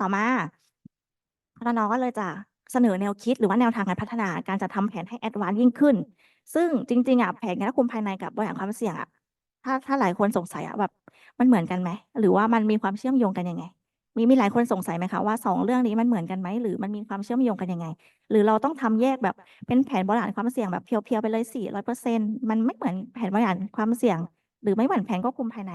ต่อมาคทนก็เลยจะเสนอแนวคิดหรือว่าแนวทางการพัฒนาการจัดทำแผนให้แอดวานซ์ยิ่งขึ้น ซึ่งจริงๆอะแผนการควบคุมภายในกับบริหารความเสี่ยงอะถ้าถ้าหลายคนสงสัยอะแบบมันเหมือนกันไหมหรือว่ามันมีความเชื่อมโยงกันยังไง มีมีหลายคนสงสัยไหมคะว่าสองเรื่องนี้มันเหมือนกันไหมหรือมันมีความเชื่อมโยงกันยังไง หรือเราต้องทำแยกแบบเป็นแผนบริหารความเสี่ยงแบบเพียวๆไปเลยสี่ร้อยเปอร์เซ็นต์มันไม่เหมือนแผนบริหารความเสี่ยง หรือไม่เหมือนแผนควบคุมภายใน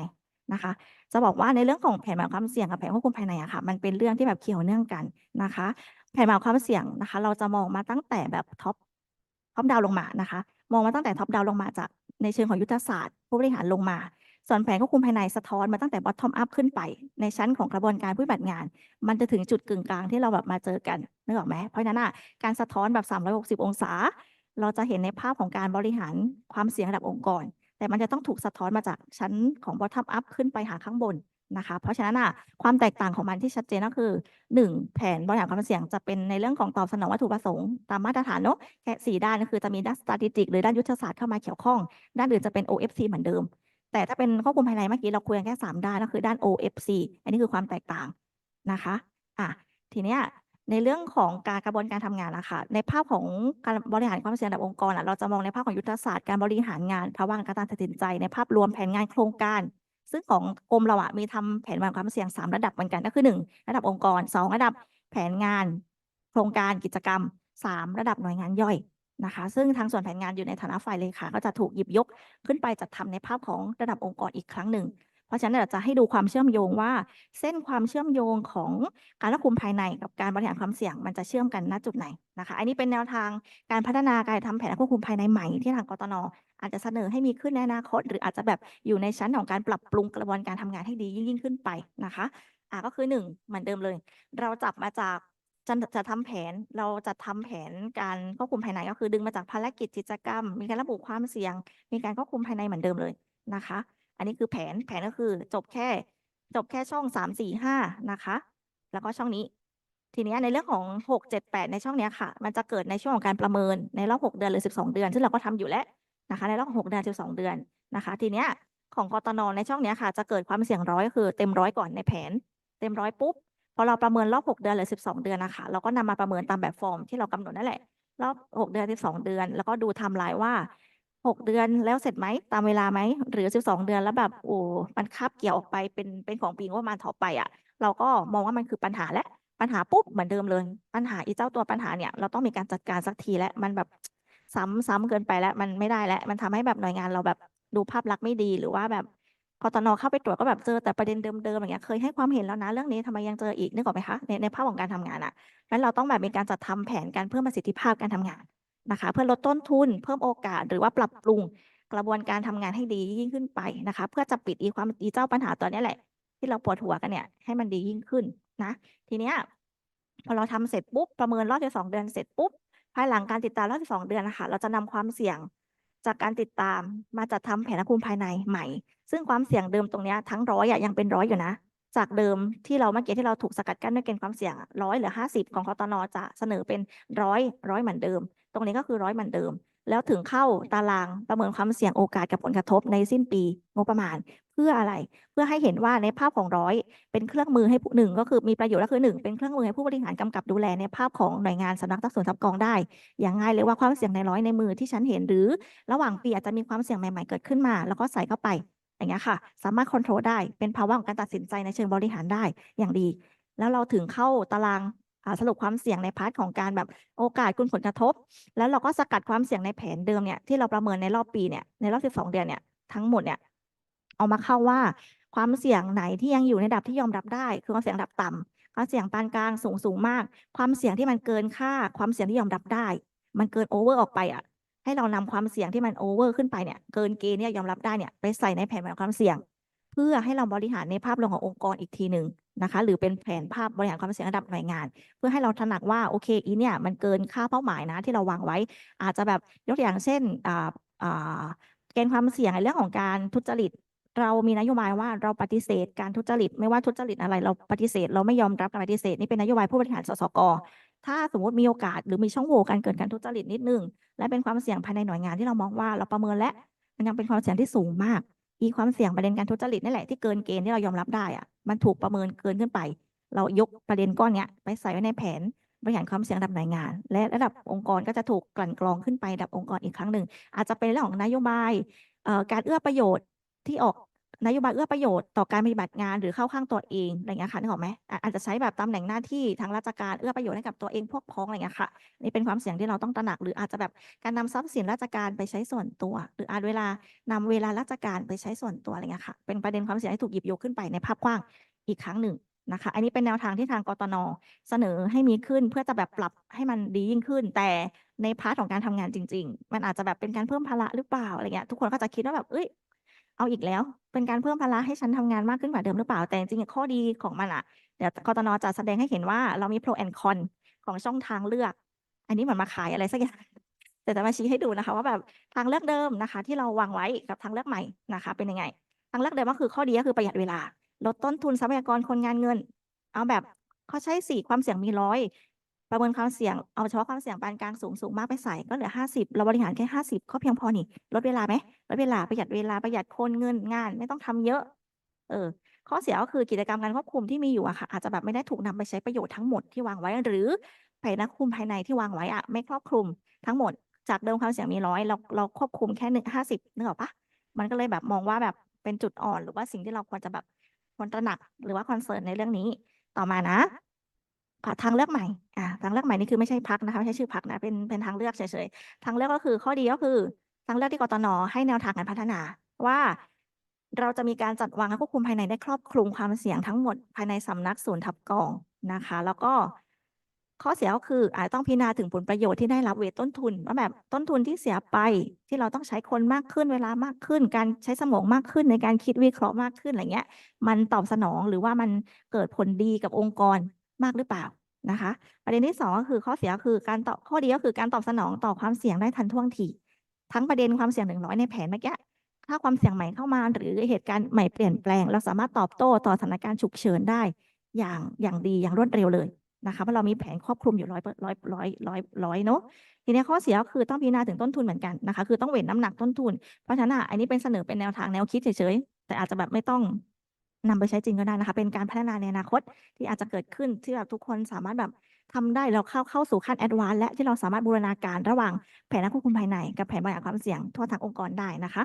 นะคะ จะบอกว่าในเรื่องของแผนบริหารความเสี่ยงกับแผนควบคุมภายในอะค่ะมันเป็นเรื่องที่แบบเกี่ยวเนื่องกันนะคะ แผนบริหารความเสี่ยงนะคะ เราจะมองมาตั้งแต่แบบท็อปท็อปดาวลงมานะคะ มองมาตั้งแต่ท็อปดาวลงมาจากในเชิงของยุทธศาสตร์ ผู้บริหารลงมา ส่วนแผนควบคุมภายในสะท้อนมาตั้งแต่ bottom up ขึ้นไป ในชั้นของกระบวนการผู้ปฏิบัติงาน มันจะถึงจุดกึ่งกลางที่เราแบบมาเจอกันนึกออกไหมเพราะฉะนั้นอะการสะท้อนแบบ 360 องศา เราจะเห็นในภาพของการบริหารความเสี่ยงระดับองค์กร แต่มันจะต้องถูกสะท้อนมาจากชั้นของ bottom up ขึ้นไปหาข้างบนนะคะ เพราะฉะนั้นอะความแตกต่างของมันที่ชัดเจนก็คือ 1 แผนบริหารความเสี่ยงจะเป็นในเรื่องของตอบสนองวัตถุประสงค์ตามมาตรฐานเนอะแค่สี่ด้านก็คือจะมีด้าน strategic หรือด้านยุทธศาสตร์เข้ามาเกี่ยวข้อง ด้านอื่นจะเป็น OFC เหมือนเดิม แต่ถ้าเป็นควบคุมภายในเมื่อกี้เราคุยกันแค่สามด้านก็คือด้าน OFC อันนี้คือความแตกต่างนะคะอะทีเนี้ย ในเรื่องของการกระบวนการทำงานนะคะในภาพของการบริหารความเสี่ยงระดับองค์กรเราจะมองในภาพของยุทธศาสตร์การบริหารงานภาวะการตัดสินใจ ในภาพรวมแผนงานโครงการ ซึ่งของกรมเราอะมีทำแผนบริหารความเสี่ยงสามระดับเหมือนกันก็คือหนึ่งระดับองค์กรสองระดับแผนงาน โครงการกิจกรรมสามระดับหน่วยงานย่อยนะคะ ซึ่งทางส่วนแผนงานอยู่ในฐานะฝ่ายเลขาก็จะถูกหยิบยกขึ้นไปจัดทำในภาพของระดับองค์กรอีกครั้งหนึ่ง เพราะฉะนั้นเราจะให้ดูความเชื่อมโยงว่า เส้นความเชื่อมโยงของการควบคุมภายในกับการบริหารความเสี่ยงมันจะเชื่อมกันณจุดไหนนะคะ อันนี้เป็นแนวทางการพัฒนาการทำแผนควบคุมภายในใหม่ที่ทางกตนอาจจะเสนอให้มีขึ้นในอนาคต หรืออาจจะแบบอยู่ในชั้นของการปรับปรุงกระบวนการทำงานให้ดียิ่งขึ้นไปนะคะอ่าก็คือหนึ่งเหมือนเดิมเลย เราจับมาจากจะจะทำแผนเราจะทำแผนการควบคุมภายในก็คือดึงมาจากภารกิจกิจกรรม มีการระบุความเสี่ยง มีการควบคุมภายในเหมือนเดิมเลยนะคะ อันนี้คือแผนแผนก็คือจบแค่ จบแค่ช่องสามสี่ห้านะคะ แล้วก็ช่องนี้ ทีนี้ในเรื่องของหกเจ็ดแปดในช่องเนี้ยค่ะ มันจะเกิดในช่วงของการประเมินในรอบหกเดือนหรือสิบสองเดือน ซึ่งเราก็ทำอยู่แล้วนะคะ ในรอบหกเดือนสิบสองเดือนนะคะ ทีเนี้ยของกตนในช่องเนี้ยค่ะ จะเกิดความเสี่ยงร้อยคือเต็มร้อยก่อนในแผน เต็มร้อยปุ๊บพอเราประเมินรอบหกเดือนหรือสิบสองเดือนนะคะเราก็นำมาประเมินตามแบบฟอร์มที่เรากำหนดนั่นแหละรอบหกเดือนสิบสองเดือน แล้วก็ดูไทม์ไลน์ว่า หกเดือนแล้วเสร็จไหมตามเวลาไหมหรือสิบสองเดือนแล้วแบบโอ้มันคาบเกี่ยวออกไปเป็นเป็นของปีงบประมาณต่อไปอะ เราก็มองว่ามันคือปัญหาและปัญหาปุ๊บเหมือนเดิมเลย ปัญหาอีเจ้าตัวปัญหาเนี่ยเราต้องมีการจัดการสักทีและมันแบบซ้ำซ้ำเกินไปแล้วมันไม่ได้แล้วมันทำให้แบบหน่วยงานเราแบบดูภาพลักษณ์ไม่ดีหรือว่าแบบกตนเข้าไปตรวจก็แบบเจอแต่ประเด็นเดิมๆอย่างเงี้ยเคยให้ความเห็นแล้วนะเรื่องนี้ทำไมยังเจออีกนึกออกไหมคะในในภาพของการทำงานอะงั้นเราต้องแบบมีการจัดทำแผนการเพิ่มประสิทธิภาพการทำงาน นะคะ เพื่อลดต้นทุน เพิ่มโอกาสหรือว่าปรับปรุงกระบวนการทำงานให้ดียิ่งขึ้นไปนะคะ เพื่อจะปิดอีความอีเจ้าปัญหาตัวนี้แหละ ที่เราปวดหัวกันเนี่ยให้มันดียิ่งขึ้นนะ ทีเนี้ยพอเราทำเสร็จปุ๊บประเมินรอบที่สองเดือนเสร็จปุ๊บภายหลังการติดตามรอบที่สองเดือนนะคะเราจะนำความเสี่ยงจากการติดตามมาจัดทำแผนควบคุมภายในใหม่ ซึ่งความเสี่ยงเดิมตรงเนี้ยทั้งร้อยอะยังเป็นร้อยอยู่นะ จากเดิมที่เราเมื่อกี้ที่เราถูกสกัดกั้นด้วยเกณฑ์ความเสี่ยงร้อยเหลือห้าสิบของคอตนจะเสนอเป็นร้อยร้อยเหมือนเดิม ตรงนี้ก็คือร้อยเหมือนเดิม แล้วถึงเข้าตารางประเมินความเสี่ยงโอกาสกับผลกระทบในสิ้นปีงบประมาณ เพื่ออะไร เพื่อให้เห็นว่าในภาพของร้อยเป็นเครื่องมือให้ผู้หนึ่งก็คือมีประโยชน์ก็คือหนึ่งเป็นเครื่องมือให้ผู้บริหารกำกับดูแลในภาพของหน่วยงานสำนักทรัพย์สินทรัพย์กองได้ อย่างง่ายเลยว่าความเสี่ยงในร้อยในมือที่ฉันเห็นหรือ ระหว่างปีอาจจะมีความเสี่ยงใหม่ๆเกิดขึ้นมา แล้วก็ใส่เข้าไปอย่างเงี้ยค่ะ สามารถควบคุมได้เป็นภาวะของการตัดสินใจในเชิงบริหารได้อย่างดี แล้วเราถึงเข้าตารางอ่า สรุปความเสี่ยงในพาร์ทของการแบบโอกาสคุณผลกระทบ แล้วเราก็สกัดความเสี่ยงในแผนเดิมเนี่ยที่เราประเมินในรอบปีเนี่ยในรอบ 12 เดือนเนี่ยทั้งหมดเนี่ยเอามาเข้าว่าความเสี่ยงไหนที่ยังอยู่ในระดับที่ยอมรับได้ คือความเสี่ยงระดับต่ำความเสี่ยงปานกลางสูงสูงมาก ความเสี่ยงที่มันเกินค่า ความเสี่ยงที่ยอมรับได้ มันเกินโอเวอร์ออกไปอะ ให้เรานำความเสี่ยงที่มันโอเวอร์ขึ้นไปเนี่ยเกินเกณฑ์เนี่ยยอมรับได้เนี่ยไปใส่ในแผนบริหารความเสี่ยง เพื่อให้เราบริหารในภาพรวมขององค์กรอีกทีหนึ่ง นะคะ หรือเป็นแผนภาพบริหารความเสี่ยงระดับหน่วยงาน เพื่อให้เราตระหนักว่าโอเคอีเนี่ยมันเกินค่าเป้าหมายนะที่เราวางไว้ อาจจะแบบยกตัวอย่างเช่นเกณฑ์ความเสี่ยงในเรื่องของการทุจริตเรามีนโยบายว่าเราปฏิเสธการทุจริต ไม่ว่าทุจริตอะไร เราปฏิเสธ เราไม่ยอมรับการปฏิเสธนี่เป็นนโยบายผู้บริหารสสกถ้าสมมติมีโอกาสหรือมีช่องโหว่การเกิดการทุจริตนิดนึง และเป็นความเสี่ยงภายในหน่วยงานที่เรามองว่าเราประเมินและมันยังเป็นความเสี่ยงที่สูงมาก อีความเสี่ยงประเด็นการทุจริตนี่แหละที่เกินเกณฑ์ที่เรายอมรับได้อะมันถูกประเมินเกินขึ้นไป เรายกประเด็นก้อนเนี้ยไปใส่ไว้ในแผนบริหารความเสี่ยงระดับหน่วยงาน และระดับองค์กรก็จะถูกกลั่นกรองขึ้นไประดับองค์กรอีกครั้งหนึ่งอาจจะเป็นเรื่องของนโยบายการเอื้อประโยชน์ที่ออก นโยบายเอื้อประโยชน์ต่อการปฏิบัติงานหรือเข้าข้างตัวเองอะไรเงี้ยค่ะนึกออกไหมอาจจะใช้แบบตำแหน่งหน้าที่ทางราชการเอื้อประโยชน์ให้กับตัวเองพวกพ้องอะไรเงี้ยค่ะนี่เป็นความเสี่ยงที่เราต้องตระหนัก หรืออาจจะแบบการนำทรัพย์สินราชการไปใช้ส่วนตัว หรืออาจเวลานำเวลาราชการไปใช้ส่วนตัวอะไรเงี้ยค่ะเป็นประเด็นความเสี่ยงที่ถูกหยิบยกขึ้นไปในภาพกว้างอีกครั้งหนึ่งนะคะ อันนี้เป็นแนวทางที่ทางกตนเสนอให้มีขึ้นเพื่อจะแบบปรับให้มันดียิ่งขึ้น แต่ในพาร์ทของการทำงานจริง ๆ มันอาจจะแบบเป็นการเพิ่มภาระหรือเปล่าอะไรเงี้ยทุกคนก็จะคิดว่าแบบเอ้ย เอาอีกแล้ว เป็นการเพิ่มภาระให้ฉันทำงานมากขึ้นกว่าเดิมหรือเปล่า แต่จริงๆข้อดีของมันอะเดี๋ยวกตนจะแสดงให้เห็นว่าเรามี pro and con ของช่องทางเลือก อันนี้เหมือนมาขายอะไรสักอย่างแต่จะมาชี้ให้ดูนะคะ ว่าแบบทางเลือกเดิมนะคะ ที่เราวางไว้กับทางเลือกใหม่นะคะ เป็นยังไง ทางเลือกเดิมก็คือข้อดีก็คือประหยัดเวลา ลดต้นทุนทรัพยากรคนงานเงิน เอาแบบเขาใช้สี่ความเสี่ยงมีร้อย ประเมินความเสี่ยงเอาเฉพาะความเสี่ยงปานกลางสูงสูงมากไปใส่ก็เหลือห้าสิบเราบริหารแค่ห้าสิบก็เพียงพอนี่ลดเวลาไหมลดเวลาประหยัดเวลาประหยัดคนเงินงานไม่ต้องทำเยอะ เออ ข้อเสียก็คือกิจกรรมการควบคุมที่มีอยู่อะค่ะอาจจะแบบไม่ได้ถูกนำไปใช้ประโยชน์ทั้งหมดที่วางไว้หรือแผนคุมภายในที่วางไว้อะไม่ครอบคลุมทั้งหมดจากเดิมความเสี่ยงมีร้อยเราเราควบคุมแค่หนึ่งห้าสิบนึกออกปะมันก็เลยแบบมองว่าแบบเป็นจุดอ่อน หรือว่าสิ่งที่เราควรจะแบบควรตระหนักหรือว่าคอนเซิร์นในเรื่องนี้ต่อมานะ ทางเลือกใหม่อ่าทางเลือกใหม่นี่คือไม่ใช่พักนะคะไม่ใช่ชื่อพักนะเป็นเป็นทางเลือกเฉยๆทางเลือกก็คือข้อดีก็คือทางเลือกที่กตนให้แนวทางการพัฒนา ว่าเราจะมีการจัดวางและควบคุมภายในได้ครอบคลุมความเสี่ยงทั้งหมดภายในสำนักศูนย์ทับกองนะคะ แล้วก็ข้อเสียก็คืออาจต้องพิจารณาถึงผลประโยชน์ที่ได้รับเวทต้นทุนว่าแบบต้นทุนที่เสียไปที่เราต้องใช้คนมากขึ้นเวลามากขึ้น การใช้สมองมากขึ้นในการคิดวิเคราะห์มากขึ้นอะไรเงี้ย มันตอบสนองหรือว่ามันเกิดผลดีกับองค์กร มากหรือเปล่านะคะ ประเด็นที่สองก็คือข้อเสียคือการตอบข้อดีก็คือการตอบสนองต่อความเสี่ยงได้ทันท่วงทีทั้งประเด็นความเสี่ยงหนึ่งร้อยในแผนเมื่อกี้ถ้าความเสี่ยงใหม่เข้ามาหรือเหตุการณ์ใหม่เปลี่ยนแปลง เราสามารถตอบโต้ต่อสถานการณ์ฉุกเฉินได้อย่างอย่างดีอย่างรวดเร็วเลยนะคะเพราะเรามีแผนครอบคลุมอยู่ร้อยร้อยร้อยร้อยร้อยเนาะทีนี้ข้อเสียก็คือต้องพิจารณาถึงต้นทุนเหมือนกันนะคะ คือต้องเว้นน้ำหนักต้นทุน เพราะฉะนั้นอันนี้เป็นเสนอเป็นแนวทางแนวคิดเฉยๆแต่อาจจะแบบไม่ต้อง นำไปใช้จริงก็ได้นะคะ เป็นการพัฒนาในอนาคตที่อาจจะเกิดขึ้นที่แบบทุกคนสามารถแบบทำได้เราเข้าเข้าสู่ขั้นแอดวานและที่เราสามารถบูรณาการระหว่างแผนควบคุมภายใน กับแผนบริหารความเสี่ยงทั่วทั้งองค์กรได้นะคะ